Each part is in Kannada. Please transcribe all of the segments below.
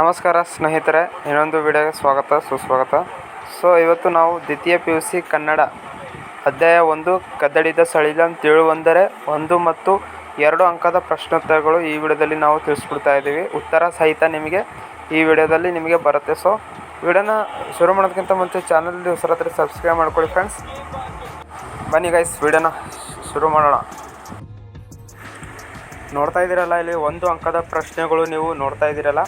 ನಮಸ್ಕಾರ ಸ್ನೇಹಿತರೆ, ಇನ್ನೊಂದು ವಿಡಿಯೋಗೆ ಸ್ವಾಗತ, ಸುಸ್ವಾಗತ. ಸೊ ಇವತ್ತು ನಾವು ದ್ವಿತೀಯ ಪಿ ಯು ಸಿ ಕನ್ನಡ ಅಧ್ಯಾಯ ಒಂದು ಕದ್ದಡಿದ ಸಳಿಲಂ ತಿಳುವಂದರೆ ಒಂದು ಮತ್ತು ಎರಡು ಅಂಕದ ಪ್ರಶ್ನೋತ್ತರಗಳು ಈ ವಿಡಿಯೋದಲ್ಲಿ ನಾವು ತಿಳಿಸ್ಕೊಡ್ತಾ ಇದ್ದೀವಿ. ಉತ್ತರ ಸಹಿತ ನಿಮಗೆ ಈ ವಿಡಿಯೋದಲ್ಲಿ ನಿಮಗೆ ಬರುತ್ತೆ. ಸೊ ವಿಡಿಯೋನ ಶುರು ಮಾಡೋದಕ್ಕಿಂತ ಮುಂಚೆ ಚಾನಲ್ ಹೊಸರತ್ರ ಸಬ್ಸ್ಕ್ರೈಬ್ ಮಾಡ್ಕೊಳ್ಳಿ ಫ್ರೆಂಡ್ಸ್ ಬನ್ನಿ ಗೈಸ್ ವಿಡಿಯೋನ ಶುರು ಮಾಡೋಣ. ನೋಡ್ತಾ ಇದ್ದೀರಲ್ಲ, ಇಲ್ಲಿ ಒಂದು ಅಂಕದ ಪ್ರಶ್ನೆಗಳು ನೀವು ನೋಡ್ತಾ ಇದ್ದೀರಲ್ಲ.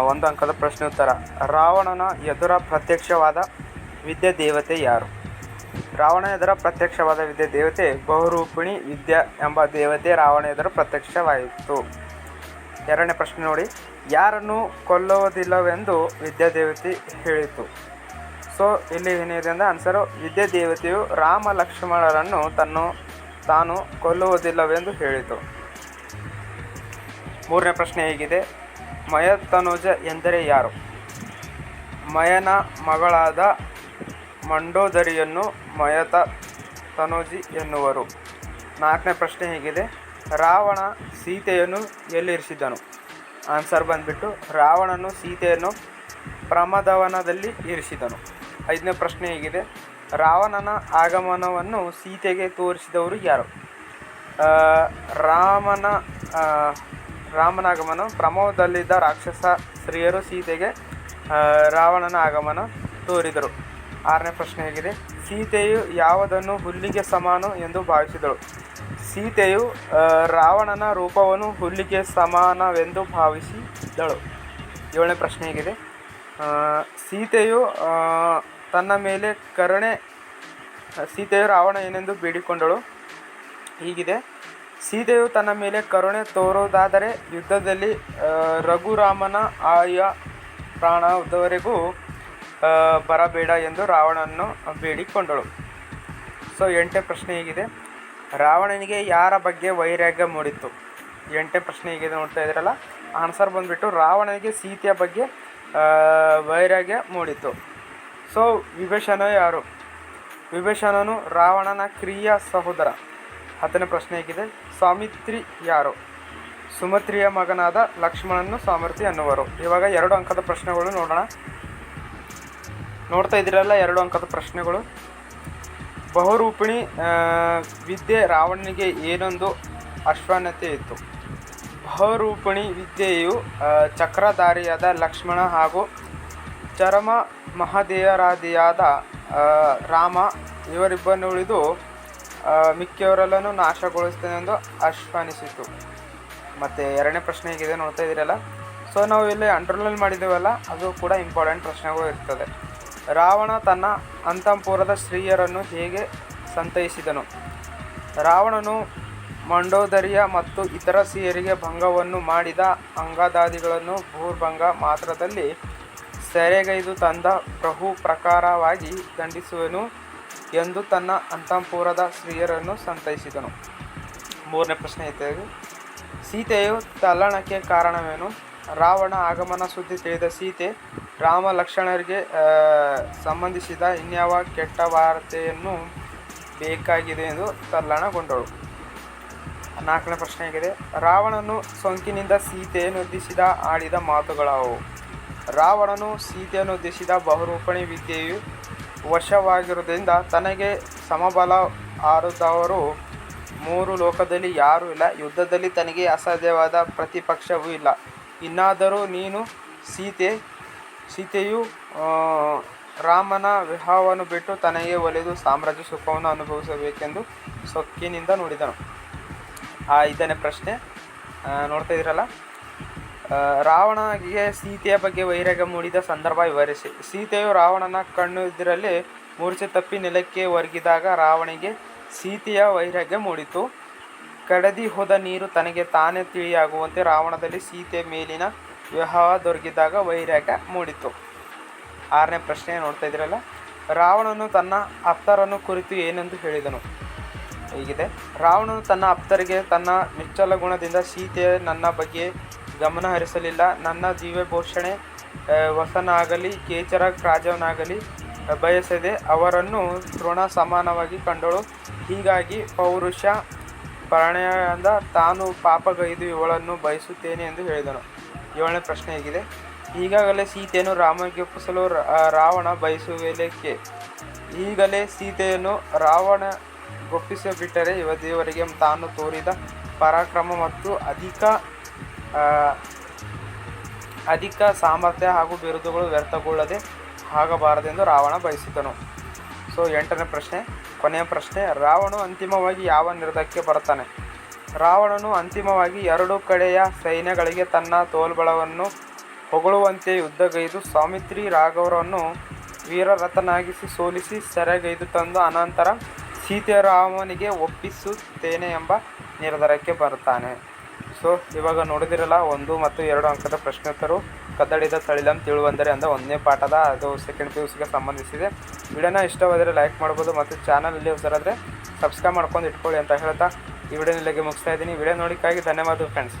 ಒಂದು ಅಂಕದ ಪ್ರಶ್ನೆ ಉತ್ತರ. ರಾವಣನ ಎದುರ ಪ್ರತ್ಯಕ್ಷವಾದ ವಿದ್ಯೆ ದೇವತೆ ಯಾರು? ರಾವಣ ಎದುರ ಪ್ರತ್ಯಕ್ಷವಾದ ವಿದ್ಯೆ ದೇವತೆ ಬಹುರೂಪಿಣಿ ವಿದ್ಯಾ ಎಂಬ ದೇವತೆ ರಾವಣ ಎದುರು ಪ್ರತ್ಯಕ್ಷವಾಯಿತು. ಎರಡನೇ ಪ್ರಶ್ನೆ ನೋಡಿ. ಯಾರನ್ನು ಕೊಲ್ಲುವುದಿಲ್ಲವೆಂದು ವಿದ್ಯಾದೇವತೆ ಹೇಳಿತು. ಸೊ ಇಲ್ಲಿ ಏನಿದೆ ಅಂದರೆ ಆನ್ಸರು ವಿದ್ಯಾದೇವತೆಯು ರಾಮ ಲಕ್ಷ್ಮಣರನ್ನು ತನ್ನು, ತಾನು ಕೊಲ್ಲುವುದಿಲ್ಲವೆಂದು ಹೇಳಿತು. ಮೂರನೇ ಪ್ರಶ್ನೆ ಹೇಗಿದೆ. ಮಯತನುಜ ಎಂದರೆ ಯಾರು? ಮಯನ ಮಗಳಾದ ಮಂಡೋದರಿಯನ್ನು ಮಯತ ತನುಜಿ ಎನ್ನುವರು. ನಾಲ್ಕನೇ ಪ್ರಶ್ನೆ ಹೇಗಿದೆ. ರಾವಣ ಸೀತೆಯನ್ನು ಎಲ್ಲಿರಿಸಿದ್ದನು? ಆನ್ಸರ್ ಬಂದ್ಬಿಟ್ಟು ರಾವಣನು ಸೀತೆಯನ್ನು ಪ್ರಮದವನದಲ್ಲಿ ಇರಿಸಿದನು. ಐದನೇ ಪ್ರಶ್ನೆ ಹೇಗಿದೆ. ರಾವಣನ ಆಗಮನವನ್ನು ಸೀತೆಗೆ ತೋರಿಸಿದವರು ಯಾರು? ರಾಮನ ಆ, ರಾಮನ ಆಗಮನ ಪ್ರಮೋದಲ್ಲಿದ್ದ ರಾಕ್ಷಸ ಸ್ತ್ರೀಯರು ಸೀತೆಗೆ ರಾವಣನ ಆಗಮನ ತೋರಿದರು. ಆರನೇ ಪ್ರಶ್ನೆ ಹೇಗಿದೆ. ಸೀತೆಯು ಯಾವುದನ್ನು ಹುಲ್ಲಿಗೆ ಸಮಾನ ಎಂದು ಭಾವಿಸಿದಳು? ಸೀತೆಯು ರಾವಣನ ರೂಪವನ್ನು ಹುಲ್ಲಿಗೆ ಸಮಾನವೆಂದು ಭಾವಿಸಿದಳು. ಏಳನೇ ಪ್ರಶ್ನೆ ಹೇಗಿದೆ. ಸೀತೆಯು ತನ್ನ ಮೇಲೆ ಕರುಣೆ ಸೀತೆಯು ರಾವಣ ಏನೆಂದು ಬೇಡಿಕೊಂಡಳು? ಹೀಗಿದೆ. ಸೀತೆಯು ತನ್ನ ಮೇಲೆ ಕರುಣೆ ತೋರುವುದಾದರೆ ಯುದ್ಧದಲ್ಲಿ ರಘುರಾಮನ ಆಯ ಪ್ರಾಣದವರೆಗೂ ಬರಬೇಡ ಎಂದು ರಾವಣನನ್ನು ಬೇಡಿಕೊಂಡಳು. ಸೊ, ಎಂಟನೇ ಪ್ರಶ್ನೆ ಹೇಗಿದೆ. ರಾವಣನಿಗೆ ಯಾರ ಬಗ್ಗೆ ವೈರಾಗ್ಯ ಮೂಡಿತ್ತು? ಎಂಟನೇ ಪ್ರಶ್ನೆ ಹೇಗಿದೆ ನೋಡ್ತಾ ಇದ್ರಲ್ಲ. ಆನ್ಸರ್ ಬಂದುಬಿಟ್ಟು ರಾವಣನಿಗೆ ಸೀತೆಯ ಬಗ್ಗೆ ವೈರಾಗ್ಯ ಮೂಡಿತ್ತು. ಸೊ ವಿಭೀಷಣ ಯಾರು? ವಿಭೀಷಣನು ರಾವಣನ ಕ್ರಿಯ ಸಹೋದರ. ಹತ್ತನೇ ಪ್ರಶ್ನೆ ಹೇಗಿದೆ. ಸಾಮಿತ್ರಿ ಯಾರು? ಸುಮತ್ರಿಯ ಮಗನಾದ ಲಕ್ಷ್ಮಣನ್ನು ಸಾಮರ್ಥ್ಯ ಅನ್ನುವರು ಇವಾಗ ಎರಡು ಅಂಕದ ಪ್ರಶ್ನೆಗಳು ನೋಡೋಣ. ನೋಡ್ತಾ ಇದ್ದೀರಲ್ಲ ಎರಡು ಅಂಕದ ಪ್ರಶ್ನೆಗಳು. ಬಹುರೂಪಿಣಿ ವಿದ್ಯೆ ರಾವಣನಿಗೆ ಏನೊಂದು ಅಶ್ವಾನತೆ ಇತ್ತು? ಬಹುರೂಪಿಣಿ ವಿದ್ಯೆಯು ಚಕ್ರಧಾರಿಯಾದ ಲಕ್ಷ್ಮಣ ಹಾಗೂ ಚರಮ ಮಹಾದೇವರಾದಿಯಾದ ರಾಮ ಇವರಿಬ್ಬರನ್ನು ಉಳಿದು ಆ, ನಾಶಗೊಳಿಸ್ತೇನೆ ಎಂದು ಆಶ್ವಾನಿಸಿತು ಮತ್ತು ಎರಡನೇ ಪ್ರಶ್ನೆ ಹೇಗಿದೆ ನೋಡ್ತಾ ಇದ್ದೀರಲ್ಲ? ಸೊ ನಾವು ಇಲ್ಲಿ ಅಂಡರ್ಲೈನ್ ಮಾಡಿದ್ದೇವಲ್ಲ ಅದು ಕೂಡ ಇಂಪಾರ್ಟೆಂಟ್ ಪ್ರಶ್ನೆಗಳು ಇರ್ತದೆ. ರಾವಣ ತನ್ನ ಅಂತಂಪುರದ ಸ್ತ್ರೀಯರನ್ನು ಹೇಗೆ ಸಂತೈಸಿದನು? ರಾವಣನು ಮಂಡೋದರಿಯ ಮತ್ತು ಇತರ ಸ್ತ್ರೀಯರಿಗೆ ಭಂಗವನ್ನು ಮಾಡಿದ ಅಂಗದಾದಿಗಳನ್ನು ಭೂರ್ಭಂಗ ಮಾತ್ರದಲ್ಲಿ ಸೆರೆಗೈದು ತಂದ ಪ್ರಭು ಪ್ರಕಾರವಾಗಿ ದಂಡಿಸುವನು. ಎಂದು ತನ್ನ ಅಂತಃಪುರದ ಸ್ತ್ರೀಯರನ್ನು ಸಂತೈಸಿದನು. ಮೂರನೇ ಪ್ರಶ್ನೆ ಐತೆ ಸೀತೆಯು ತಲ್ಲಣಕ್ಕೆ ಕಾರಣವೇನು? ರಾವಣ ಆಗಮನ ಸುದ್ದಿ ತಿಳಿದ ಸೀತೆ ರಾಮ ಲಕ್ಷ್ಮಣರಿಗೆ ಸಂಬಂಧಿಸಿದ ಇನ್ಯಾವ ಕೆಟ್ಟ ವಾರ್ತೆಯನ್ನು ಬೇಕಾಗಿದೆ ಎಂದು ತಲ್ಲಣಗೊಂಡಳು. ನಾಲ್ಕನೇ ಪ್ರಶ್ನೆ ಆಗಿದೆ ರಾವಣನು ಸೋಂಕಿನಿಂದ ಸೀತೆಯನ್ನು ಉದ್ದಿಸಿದ ಆಡಿದ ಮಾತುಗಳಾವು. ರಾವಣನು ಸೀತೆಯನ್ನು ಉದ್ದಿಸಿದ ಬಹುರೂಪಣಿ ವಿದ್ಯೆಯು ವಶವಾಗಿರುವುದರಿಂದ ತನಗೆ ಸಮಬಲ ಹಾರದವರು ಮೂರು ಲೋಕದಲ್ಲಿ ಯಾರೂ ಇಲ್ಲ. ಯುದ್ಧದಲ್ಲಿ ತನಗೆ ಅಸಾಧ್ಯವಾದ ಪ್ರತಿಪಕ್ಷವೂ ಇಲ್ಲ. ಇನ್ನಾದರೂ ನೀನು ಸೀತೆ, ಸೀತೆಯು ರಾಮನ ವಿವಾಹವನ್ನು ಬಿಟ್ಟು ತನಗೆ ಒಲಿದು ಸಾಮ್ರಾಜ್ಯ ಸುಖವನ್ನು ಅನುಭವಿಸಬೇಕೆಂದು ಸೊಕ್ಕಿನಿಂದ ನೋಡಿದನು. ಆ ಇದನೇ ಪ್ರಶ್ನೆ. ನೋಡ್ತಾ ಇದ್ದೀರಲ್ಲ? ರಾವಣನಿಗೆ ಸೀತೆಯ ಬಗ್ಗೆ ವೈರಾಗ್ಯ ಮೂಡಿದ ಸಂದರ್ಭ ವಿವರಿಸಿ. ಸೀತೆಯು ರಾವಣನ ಕಣ್ಣು ಇದರಲ್ಲಿ ಮೂರ್ಛೆ ತಪ್ಪಿ ನೆಲಕ್ಕೆ ಒರಗಿದಾಗ ರಾವಣಿಗೆ ಸೀತೆಯ ವೈರಾಗ್ಯ ಮೂಡಿತು. ಕಡದಿ ಹೋದ ನೀರು ತನಗೆ ತಾನೇ ತಿಳಿಯಾಗುವಂತೆ ರಾವಣದಲ್ಲಿ ಸೀತೆ ಮೇಲಿನ ವಿವಾಹ ದೊರಕಿದಾಗ ವೈರಾಗ್ಯ ಮೂಡಿತು. ಆರನೇ ಪ್ರಶ್ನೆ ನೋಡ್ತಾ ಇದ್ರಲ್ಲ ರಾವಣನು ತನ್ನ ಅಪ್ತರನ್ನು ಕುರಿತು ಏನೆಂದು ಹೇಳಿದನು? ಹೀಗಿದೆ. ರಾವಣನು ತನ್ನ ಅಪ್ತರಿಗೆ ತನ್ನ ನಿಚ್ಚಲ ಗುಣದಿಂದ ಸೀತೆ ನನ್ನ ಬಗ್ಗೆ ಗಮನ ಹರಿಸಲಿಲ್ಲ. ನನ್ನ ಜೀವ ಪೋಷಣೆ ವಸನಾಗಲಿ ಕೇಚರ ರಾಜವನಾಗಲಿ ಬಯಸದೆ ಅವರನ್ನು ತೃಣ ಸಮಾನವಾಗಿ ಕಂಡಳು. ಹೀಗಾಗಿ ಪೌರುಷ ಪ್ರಣಯದ ತಾನು ಪಾಪಗೈದು ಇವಳನ್ನು ಬಯಸುತ್ತೇನೆ ಎಂದು ಹೇಳಿದನು. ಏಳನೇ ಪ್ರಶ್ನೆ ಹೇಗಿದೆ. ಈಗಾಗಲೇ ಸೀತೆಯನ್ನು ರಾಮನಿಗೆ ಒಪ್ಪಿಸಲು ರಾವಣ ಬಯಸುವಿಲೇಕೆ ಈಗಲೇ ಸೀತೆಯನ್ನು ರಾವಣ ಗೊಪ್ಪಿಸಿಬಿಟ್ಟರೆ ಇವ ದೇವರಿಗೆ ತಾನು ತೋರಿದ ಪರಾಕ್ರಮ ಮತ್ತು ಅಧಿಕ ಅಧಿಕ ಸಾಮರ್ಥ್ಯ ಹಾಗೂ ಬಿರುದುಗಳು ವ್ಯರ್ಥಗೊಳ್ಳದೆ ಆಗಬಾರದೆಂದು ರಾವಣ ಬಯಸಿದನು. ಸೊ, ಎಂಟನೇ ಪ್ರಶ್ನೆ, ಕೊನೆಯ ಪ್ರಶ್ನೆ, ರಾವಣನು ಅಂತಿಮವಾಗಿ ಯಾವ ನಿರ್ಧಕ್ಕೆ ಬರುತ್ತಾನೆ? ರಾವಣನು ಅಂತಿಮವಾಗಿ ಎರಡು ಕಡೆಯ ಸೈನ್ಯಗಳಿಗೆ ತನ್ನ ತೋಲ್ಬಳವನ್ನು ಹೊಗಳುವಂತೆ ಯುದ್ಧಗೈದು ಸ್ವಾಮಿತ್ರಿ ರಾಘವರನ್ನು ವೀರರಥನಾಗಿಸಿ ಸೋಲಿಸಿ ಸೆರೆಗೈದು ತಂದು ಅನಂತರ ಸೀತೆಯ ರಾಮನಿಗೆ ಒಪ್ಪಿಸುತ್ತೇನೆ ಎಂಬ ನಿರ್ಧಾರಕ್ಕೆ ಬರ್ತಾನೆ ಸೊ ಇವಾಗ ನೋಡಿದಿರಲ್ಲ, ಒಂದು ಮತ್ತು ಎರಡು ಅಂಕದ ಪ್ರಶ್ನೋತ್ತರು ಕದ್ದಡಿದ ತಳಿಲಂ ತಿಳುವಂದರೆ ಅಂದ ಒಂದನೇ ಪಾಠದ ಅದು ಸೆಕೆಂಡ್ ಪಿ ಯು ಸಿಗೆ ಸಂಬಂಧಿಸಿದೆ. ವಿಡಿಯೋನ ಇಷ್ಟವಾದರೆ ಲೈಕ್ ಮಾಡ್ಬೋದು ಮತ್ತು ಚಾನಲಲ್ಲಿ ಹೊಸರಾದರೆ ಸಬ್ಸ್ಕ್ರೈಬ್ ಮಾಡ್ಕೊಂಡು ಇಟ್ಕೊಳ್ಳಿ ಅಂತ ಹೇಳ್ತಾ ಈ ವಿಡಿಯೋನ ಇಲ್ಲಿಗೆ ಮುಗಿಸ್ತಾ ಇದ್ದೀನಿ. ವಿಡಿಯೋ ನೋಡಿಕ್ಕಾಗಿ ಧನ್ಯವಾದ ಫ್ರೆಂಡ್ಸ್